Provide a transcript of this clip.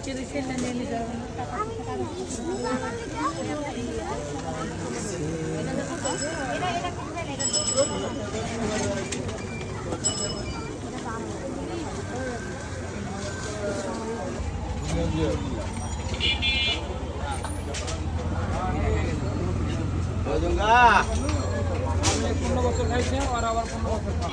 Jadi sih nenek ini jangan. Ini. Bajungga. Ini pun lo bosan guys ya, orang-orang pun lo bosan.